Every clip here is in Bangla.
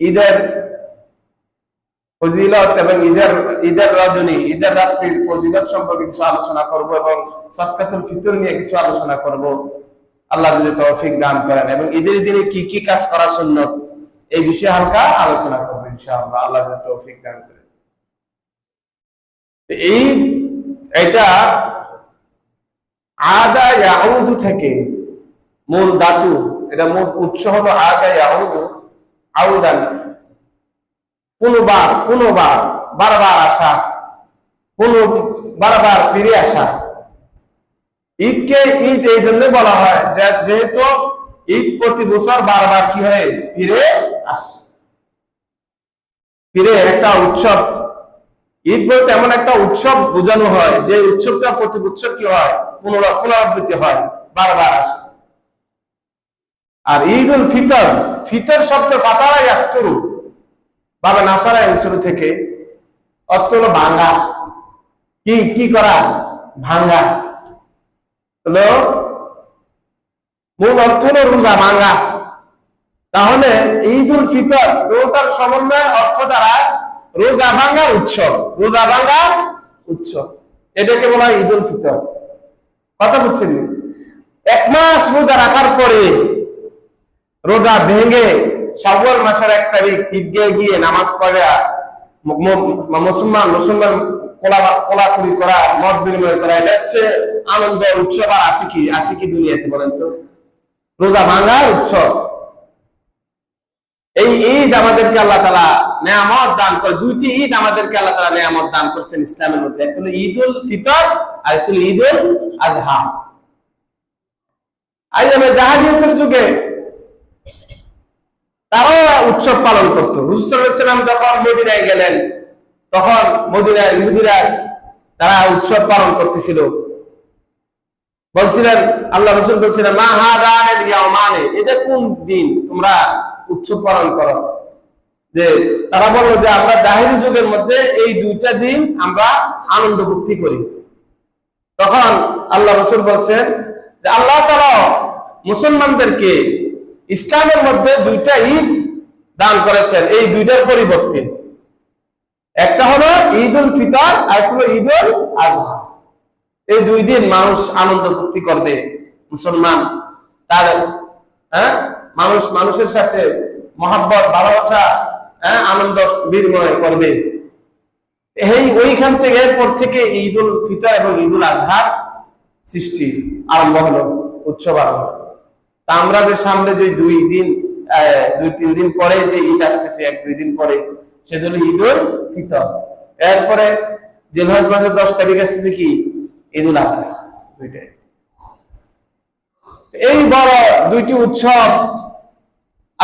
ঈদের ফজিলত এবং ঈদের ঈদের রজনী, ঈদের রাত্রির ফজিলত সম্পর্কে কিছু আলোচনা করব এবং সৎকাতুল ফিতর নিয়ে কিছু আলোচনা করব। আল্লাহ যদি তৌফিক দান করেন এবং ঈদের দিনে কি কি কাজ করা সুন্নত এই বিষয়ে হালকা আলোচনা করব ইনশাআল্লাহ। আল্লাহ যদি তৌফিক দান করেন। এই, এটা আদা ইয়াউদু থেকে মূল ধাতু, এটা মূল উৎস হলো আদা ইয়াউদু। আউদান। পুনবার পুনবার বারবার আসা পুনঃ বারবার ফিরে আসা। ঈদকে ঈদ এই জন্য বলা হয় যেহেতু ঈদ প্রতি বছর বারবার কি হয়? ফিরে আসে। ফিরে একটা উৎসব। ঈদ বলতে এমন একটা উৎসব বোঝানো হয়, যে উৎসবটা প্রতি বছর কি হয়? পুনরা পুনরাবৃত্তি হয়, বারবার আসে। আর ঈদ উল ফিতর ফিতর শব্দ ফাতারা ইয়াফতুরু। বাবা নাসারা শুরু থেকে অর্থ হলো ভাঙ্গা। কি কি করা? ভাঙ্গা। হলো, মূল অর্থ হলো রোজা, ভাঙ্গা। তাহলে ঈদ উল ফিতর রোজার সমন্বয় অর্থ দ্বারা রোজা ভাঙ্গা উৎসব। রোজা ভাঙ্গা উৎসব। এটাকে বলা হয় ঈদ উল ফিতর। কথা বুঝছেন? এক মাস রোজা রাখার পরে রোজা ভেঙে শাওয়াল মাসের এক তারিখ ঈদগাহে গিয়ে নামাজ পড়ে মুসলমান মুসলমান কোলা, কোলাকুলি করা, মত বিনিময় করা, এটা হচ্ছে আনন্দ উৎসব। আর আছে কি? আছে কি দুনিয়াতে বলেন তো? রোজা ভাঙার উৎসব। এই ঈদ আমাদেরকে আল্লাহ তালা নেয়ামত দান করে, দুইটি ঈদ আমাদেরকে আল্লাহ তালা নেয়ামত দান করছেন ইসলামের মধ্যে। একটা হলো ঈদ উল ফিতর, আর একটা ঈদ উল আজহা আজ আমরা জাহাজিয়তের যুগে উৎসব পালন করত। হুসালাম যখন মদিনায় গেলেন, তখন মদিনায় ইহুদিরা, তারা উৎসব পালন করতেছিল। বলছিলেন, আল্লাহ রসুল বলছিলেন, মা ইয়ামানে এটা কোন দিন তোমরা উৎসব পালন করো? যে তারা বলল যে, আমরা জাহিরি যুগের মধ্যে এই দুইটা দিন আমরা আনন্দ ভক্তি করি। তখন আল্লাহ রসুল বলছেন যে, আল্লাহ তারা মুসলমানদেরকে ইসলামের মধ্যে দুইটা ঈদ দান করেছেন এই দুইটার পরিবর্তে। একটা হলো ঈদ উল ফিতর, আর হলো ঈদ উল আজহা। এই দুই দিন মানুষ আনন্দ ভক্তি করবে, মুসলমান তার হ্যাঁ? মানুষ, মানুষের সাথে মহাব্বত, ভালোবাসা হ্যাঁ? আনন্দ বিনিময় করবে। এই ওইখান থেকে এরপর থেকে ঈদ উল ফিতর এবং ঈদ উল আজহার সৃষ্টি আরম্ভ হলো, উৎসব আরম্ভ। তা আমরা যে সামনে যে দুই দিন দুই, তিন দিন পরে যে ঈদ আসতেছে, এক, দুই দিন পরে হলো ঈদ উল ফিতর। এরপরে জেলহাজ মাসের দশ তারিখ আসছে কি? ঈদ উল দুইটাই। এই বড় দুইটি উৎসব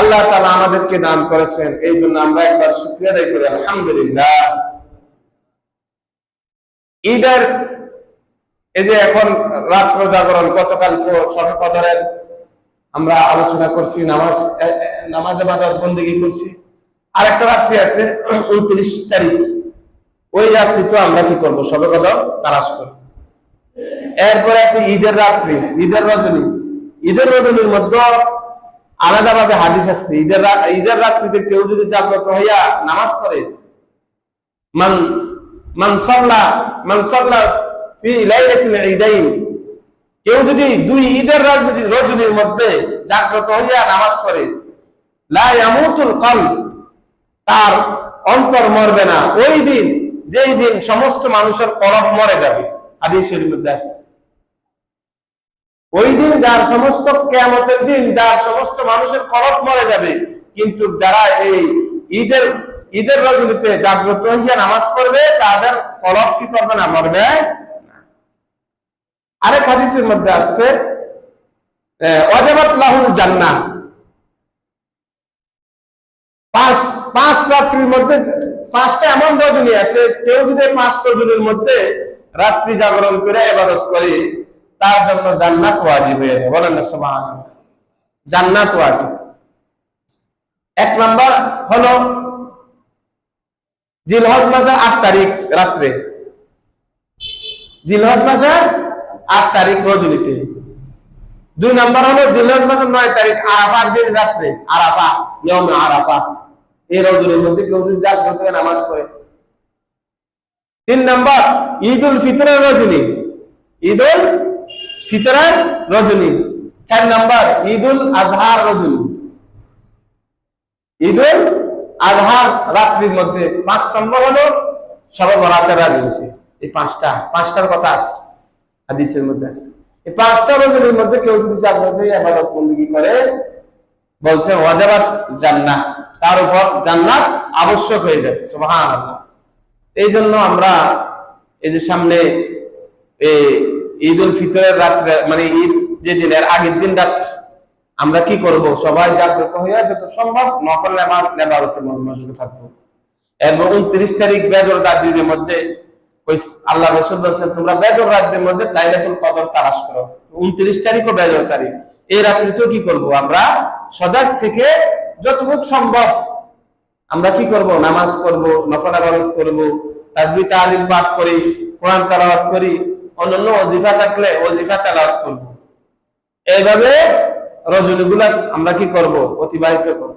আল্লাহ তালা আমাদেরকে দান করেছেন। এই জন্য আমরা একবার শুক্রিয়া আদায় করি, আলহামদুলিল্লাহ। ঈদের, এই যে এখন রাত্র জাগরণ গতকালকে সবে কদরের আমরা আলোচনা করছি, নামাজ নামাজ বাদার বন্দিগি করছি। আর একটা রাত্রি আছে, উনত্রিশ তারিখ। ওই রাত্রি তো আমরা কি করব? সবে কদর তালাশ করব। এরপরে আছে ঈদের রাত্রি। ঈদের রজনী। ঈদের রজনীর মধ্যে আলাদাভাবে হাদিস আসছে। ঈদের ঈদের রাত্রিতে কেউ যদি জাগ্রত হইয়া নামাজ পড়ে, মান মান সাল্লা মান সাল্লা ফি লাইলাতিল ঈদাইন কেউ যদি দুই ঈদের রাজনীতি রজনীর মধ্যে জাগ্রত হইয়া নামাজ পড়ে তার অন্তর মরবে না। ওই দিন, যেই দিন সমস্ত মানুষের কলব মরে যাবে হাদিসের মধ্যে ওই দিন যার সমস্ত কেয়ামতের দিন, যার সমস্ত মানুষের কলব মরে যাবে, কিন্তু যারা এই ঈদের ঈদের রজনীতে জাগ্রত হইয়া নামাজ পড়বে, তাদের কলব কি করবে না? মরবে। আরেক হাদিসের মধ্যে আসছে অজাবাত লাহুল জান্নাহ। পাঁচ পাঁচ রাত্রির মধ্যে, পাঁচটা এমন রজনী আছে, কেউ যদি পাঁচ রজনীর মধ্যে রাত্রি জাগরণ করে এবাদত করে, তার জন্য জান্নাত হয়ে যায়। বলেন জান্নাত এক নাম্বার হলো জিলহজ মাসের আট তারিখ রাত্রে। জিলহজ মাসের আট তারিখ রজনীতে। দুই নম্বর হলো জিলহজ মাসের নয় তারিখ, আরাফার দিন রাত্রে, আরাফা ইয়মে আরাফা। এই রজনীর মধ্যে কেউ যদি জাগ্রত নামাজ পড়ে। তিন নাম্বার ঈদ উল ফিতরের রজনী। ঈদ উল ফিতরের রজনী। চার নম্বর ঈদ উল আজহার রজনী। ঈদ উল আজহার রাত্রির মধ্যে পাঁচ নম্বর হলো সবে বরাতের রাজনীতি। এই পাঁচটা, পাঁচটার কথা আছে। হাদিসের মধ্যে আছে। এই পাঁচটা রজনীর মধ্যে কেউ যদি জাগ্রত হয়ে আবাদত বন্দী করে, বলছে ওয়াজাবাত জান্নাত তার উপর জান্নাত আবশ্যক হয়ে যাবে, সুবহানাল্লাহ। এই জন্য আমরা এই যে সামনে ঈদ উল ফিতরের রাত্রে মানে ঈদ যে দিনের আগের দিন রাত্রে, আমরা কি করব? সবাই জাগ্রত হইয়া যত সম্ভব নফল নামাজ, নেবারতে মনোযোগ থাকব। এবং উনত্রিশ তারিখ বেজর রাত্রির মধ্যে আল্লাহ রসুল বলছেন, তোমরা বেজর রাত্রির মধ্যে লাইলাতুল কদর তালাশ করো। উনত্রিশ তারিখ ও বেজর তারিখ। এই রাত্রিতেও কি করব? আমরা সজাগ থেকে যতটুক সম্ভব আমরা কি করব? নামাজ পড়ব, নফল আবাদত করব তাসবি তালিম পাঠ করি, কোরআন তেলাওয়াত করি, অন্যান্য ওজিফা থাকলে ওজিফা তেলাওয়াত করব। এইভাবে রজনীগুলা আমরা কি করব? অতিবাহিত করব।